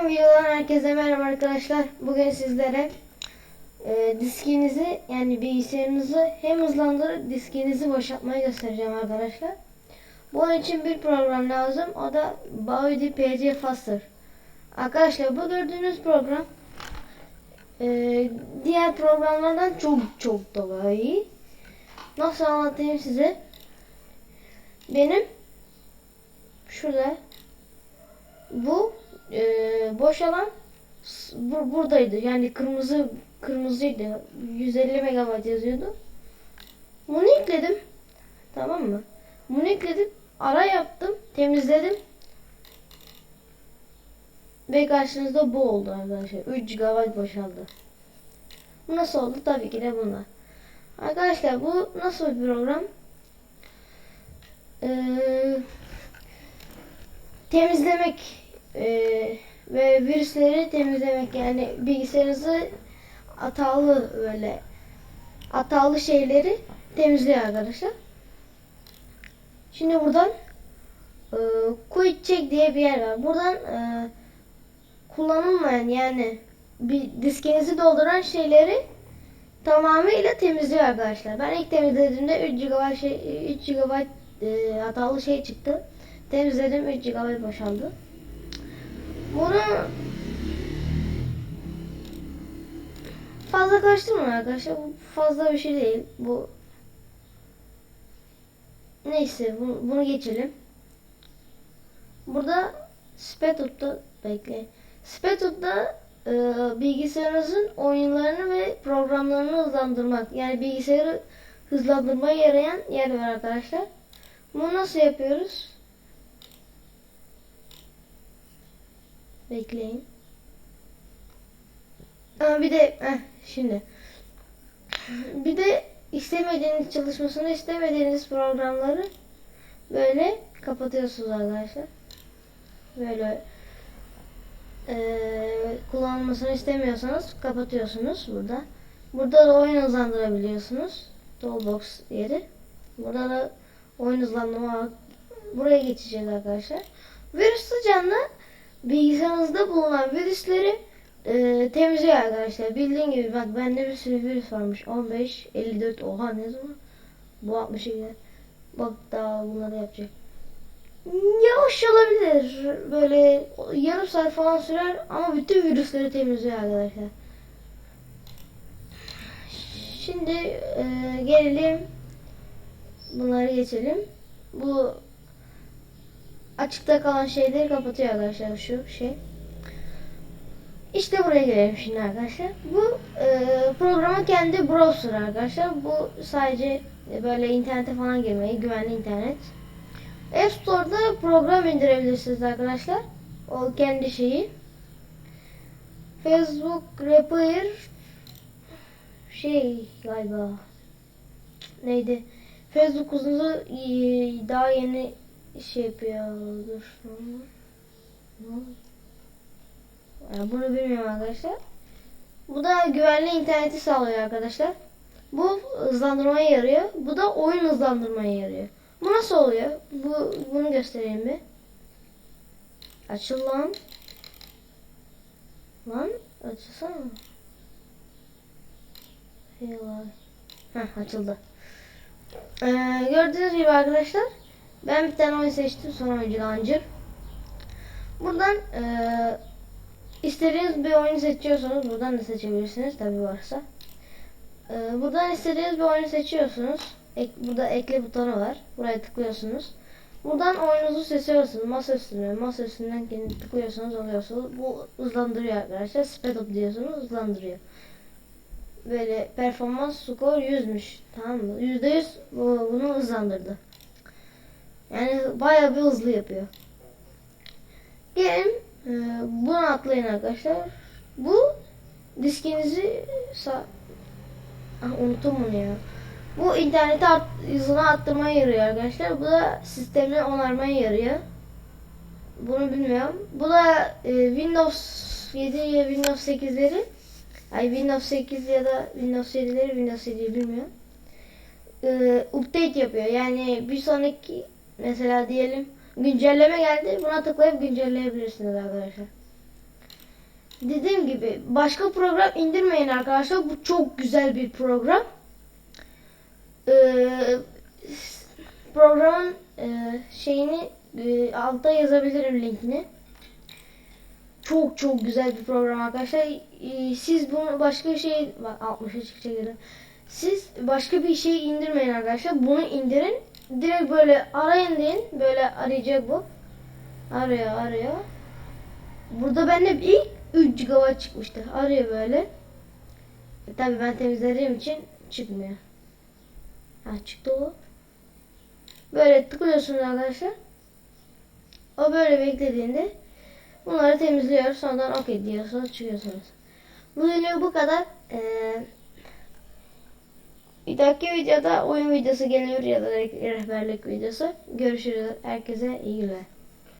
Son videodan herkese merhaba arkadaşlar. Bugün sizlere e, diskinizi yani bilgisayarınızı hem hızlandırıp diskinizi boşaltmayı göstereceğim arkadaşlar. Bunun için bir program lazım. O da Baudi PC Faster. Arkadaşlar bu gördüğünüz program e, diğer programlardan çok çok daha iyi. Nasıl anlatayım size? Benim şurada bu e, boş alan s- bu, buradaydı. Yani kırmızı kırmızıydı. 150 megabayt yazıyordu. Bunu ekledim. Tamam mı? Bunu ekledim. Ara yaptım. Temizledim. Ve karşınızda bu oldu arkadaşlar. 3 GB boşaldı. Bu nasıl oldu? Tabii ki de bunlar. Arkadaşlar bu nasıl bir program? Eee temizlemek eee, ve virüsleri temizlemek yani bilgisayarınızı hatalı böyle hatalı şeyleri temizliyor arkadaşlar. Şimdi buradan eee quit check diye bir yer var. Buradan eee, kullanılmayan yani bir diskinizi dolduran şeyleri tamamıyla temizliyor arkadaşlar. Ben ilk temizlediğimde 3 GB şey 3 GB e, hatalı şey çıktı. Temizledim 3 GB boşaldı. Bunu fazla karıştırmayın arkadaşlar. Bu fazla bir şey değil. Bu neyse bunu, bunu geçelim. Burada Spetup'ta bekle. Spetup'ta e, bilgisayarınızın oyunlarını ve programlarını hızlandırmak. Yani bilgisayarı hızlandırmaya yarayan yer var arkadaşlar. Bunu nasıl yapıyoruz? Bekleyin. Aa, bir de heh, şimdi bir de istemediğiniz çalışmasını istemediğiniz programları böyle kapatıyorsunuz arkadaşlar. Böyle eee kullanılmasını istemiyorsanız kapatıyorsunuz burada. Burada da oyun hızlandırabiliyorsunuz. Toolbox yeri. Burada da oyun hızlandırma. Buraya geçeceğiz arkadaşlar. Virüslü canlı bilgisayarınızda bulunan virüsleri e, temizliyor arkadaşlar. Bildiğin gibi bak bende bir sürü virüs varmış. 15, 54 oha ne zaman? Bu 60'a gider. Bak daha bunları yapacak. Yavaş olabilir. Böyle yarım saat falan sürer ama bütün virüsleri temizliyor arkadaşlar. Şimdi e, gelelim bunları geçelim. Bu açıkta kalan şeyleri kapatıyor arkadaşlar şu şey. İşte buraya gelelim şimdi arkadaşlar. Bu e, programın kendi browser arkadaşlar. Bu sadece böyle internete falan girmeyi, güvenli internet. App Store'da program indirebilirsiniz arkadaşlar. O kendi şeyi. Facebook Repair şey galiba neydi? Facebook uzunuzu e, daha yeni şey yapıyor. Dur. Yani bunu bilmiyorum arkadaşlar. Bu da güvenli interneti sağlıyor arkadaşlar. Bu hızlandırmaya yarıyor. Bu da oyun hızlandırmaya yarıyor. Bu nasıl oluyor? Bu bunu göstereyim bir. Açıl lan. Lan açılsana. Eyvah. Heh açıldı. Ee, gördüğünüz gibi arkadaşlar ben bir tane oyun seçtim son oyuncu Launcher. Buradan ee, istediğiniz bir oyunu seçiyorsanız buradan da seçebilirsiniz tabi varsa. Ee, buradan istediğiniz bir oyunu seçiyorsunuz. Ek, burada ekle butonu var. Buraya tıklıyorsunuz. Buradan oyununuzu seçiyorsunuz. Masa üstüne. Masa üstünden kendi tıklıyorsunuz alıyorsunuz. Bu hızlandırıyor arkadaşlar. Speed up diyorsunuz hızlandırıyor. Böyle performans skor 100'müş. Tamam mı? %100 bu, bunu hızlandırdı. Yani bayağı bir hızlı yapıyor. Gelin e, bunu atlayın arkadaşlar. Bu diskinizi sa ah, unuttum bunu ya. Bu internete art, hızını arttırmaya yarıyor arkadaşlar. Bu da sistemi onarmaya yarıyor. Bunu bilmiyorum. Bu da e, Windows 7 ya Windows 8'leri ay Windows 8 ya da Windows 7'leri Windows 7'yi bilmiyorum. E, update yapıyor. Yani bir sonraki mesela diyelim güncelleme geldi. Buna tıklayıp güncelleyebilirsiniz arkadaşlar. dediğim gibi başka program indirmeyin arkadaşlar. Bu çok güzel bir program. Ee, programın e, şeyini e, altta yazabilirim linkini. Çok çok güzel bir program arkadaşlar. Ee, siz bunu başka bir şey bak 60'a çıkacak. Siz başka bir şey indirmeyin arkadaşlar. Bunu indirin. Direkt böyle arayın deyin. Böyle arayacak bu. Arıyor arıyor. Burada bende ilk 3 GB çıkmıştı. Arıyor böyle. E, tabii ben temizlediğim için çıkmıyor. Ha çıktı o. Böyle tıklıyorsunuz arkadaşlar. O böyle beklediğinde bunları temizliyor. Sonradan okey diyorsunuz çıkıyorsunuz. Bu video bu kadar. Ee, bir dahaki videoda oyun videosu geliyor ya da rehberlik videosu. Görüşürüz. Herkese iyi günler.